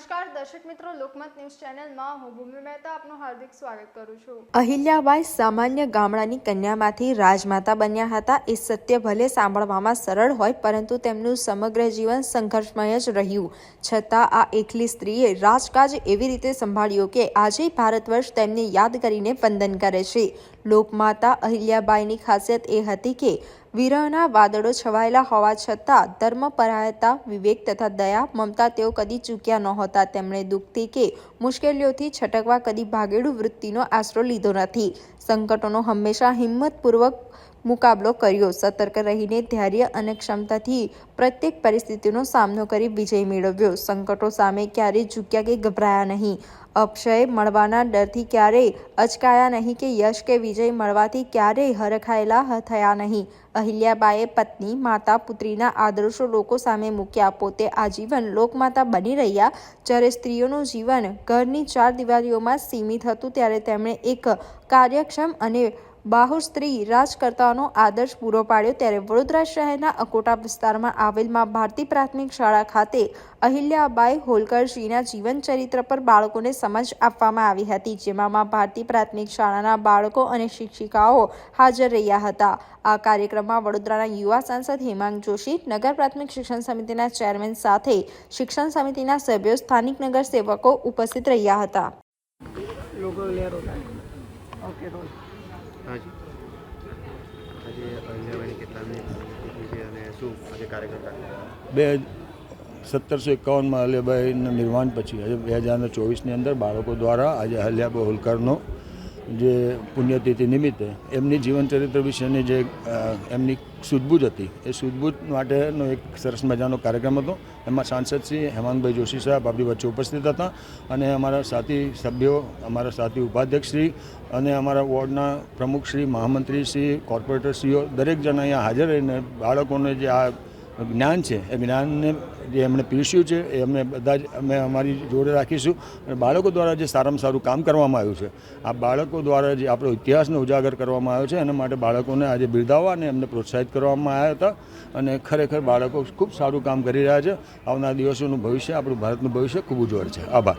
नमस्कार દર્શક મિત્રો, લોકમત ન્યૂઝ ચેનલમાં હું ભૂમિ મહેતા આપનું હાર્દિક સ્વાગત કરું છું. અહિલ્યાબાઈ સામાન્ય ગામડાની કન્યામાંથી રાજમાતા બન્યા હતા. એ સત્ય ભલે સાંભળવામાં સરળ હોય, પરંતુ તેમનું સમગ્ર જીવન સંઘર્ષમય જ રહ્યું. છતાં આ એકલી સ્ત્રીએ રાજકાજ એવી રીતે સંભાળ્યું કે આજે ભારત વર્ષ તેમને યાદ કરીને વંદન કરે છે. લોકમાતા અહિલ્યાબાઈની ખાસિયત એ હતી કે, વિરહના વાદળો છવાયેલા હોવા છતાં ધર્મપરાયતા વિવેક તથા દયા, મમતા તેઓ કદી ચૂક્યા નહોતા. તેમણે દુઃખથી કે મુશ્કેલીઓથી છટકવા કદી ભાગેડુ વૃત્તિનો આશરો લીધો નથી. સંકટોનો હંમેશા હિંમતપૂર્વક મુકાબલો કર્યો. સતર્ક રહીને ધૈર્ય અને ક્ષમતાથી પ્રત્યેક પરિસ્થિતિનો સામનો કરી વિજય મેળવ્યો. સંકટો સામે ક્યારેય ઝૂક્યા કે ગભરાયા નહીં. અક્ષય મળવાના ડરથી ક્યારેય અચકાયા નહીં કે યશ કે વિજય મળવાથી ક્યારેય હરખાયેલા થયા નહીં. અહિલ્યાબાએ પત્ની, માતા, પુત્રીના આદર્શો લોકો સામે મૂક્યા. પોતે આજીવન લોકમાતા બની રહ્યા. જ્યારે સ્ત્રીઓનું જીવન ઘરની ચાર દિવાલીઓમાં સીમિત હતું, ત્યારે તેમણે એક કાર્યક્ષમ અને બાહુર સ્ત્રી રાજકર્તાઓનો આદર્શ પૂરો પાડ્યો ત્યારે વડોદરા શહેરના અકોટા વિસ્તારમાં આવેલમાં ભારતી પ્રાથમિક શાળા ખાતે અહિલ્યાબાઈ હોલકરજીના જીવન ચરિત્ર પર બાળકોને સમજ આપવામાં આવી હતી, જેમાં માં ભારતી પ્રાથમિક શાળાના બાળકો અને શિક્ષિકાઓ હાજર રહ્યા હતા. આ કાર્યક્રમમાં વડોદરાના યુવા સાંસદ હેમાંગ જોશી, નગર પ્રાથમિક શિક્ષણ સમિતિના ચેરમેન સાથે શિક્ષણ સમિતિના સભ્યો, સ્થાનિક નગરસેવકો ઉપસ્થિત રહ્યા હતા. ઓકે હાજી. આજે બે સત્તરસો એકાવનમાં અહલ્યાબાઈના નિર્માણ પછી બે હજાર ચોવીસની અંદર બાળકો દ્વારા આજે અહલ્યાબાઈ હોલકરનો જે પુણ્યતિથિ નિમિત્તે એમની જીવનચરિત્ર વિશેની જે એમની સૂઝબૂઝ હતી, એ સૂઝબૂઝ માટેનો એક સરસ મજાનો કાર્યક્રમ હતો. એમાં સાંસદ શ્રી હેમાંગભાઈ જોશી સાહેબ આપણી વચ્ચે ઉપસ્થિત હતા અને અમારા સાથી સભ્યો, અમારા સાથી ઉપાધ્યક્ષશ્રી અને અમારા વોર્ડના પ્રમુખશ્રી મહામંત્રીશ્રી કોર્પોરેટરશ્રીઓ દરેક જણ અહીંયા હાજર રહીને બાળકોને જે આ જ્ઞાન છે. એ જ્ઞાનને જે એમણે પીરસ્યું છે, એ અમે બધા જ અમે અમારી જોડે રાખીશું. અને બાળકો દ્વારા જે સારામાં સારું કામ કરવામાં આવ્યું છે, આ બાળકો દ્વારા જે આપણો ઇતિહાસને ઉજાગર કરવામાં આવ્યો છે, એના માટે બાળકોને આજે બિરદાવવા અને એમને પ્રોત્સાહિત કરવામાં આવ્યા હતા. અને ખરેખર બાળકો ખૂબ સારું કામ કરી રહ્યા છે. આવનાર દિવસોનું ભવિષ્ય, આપણું ભારતનું ભવિષ્ય ખૂબ ઉજ્જવળ છે. આભાર.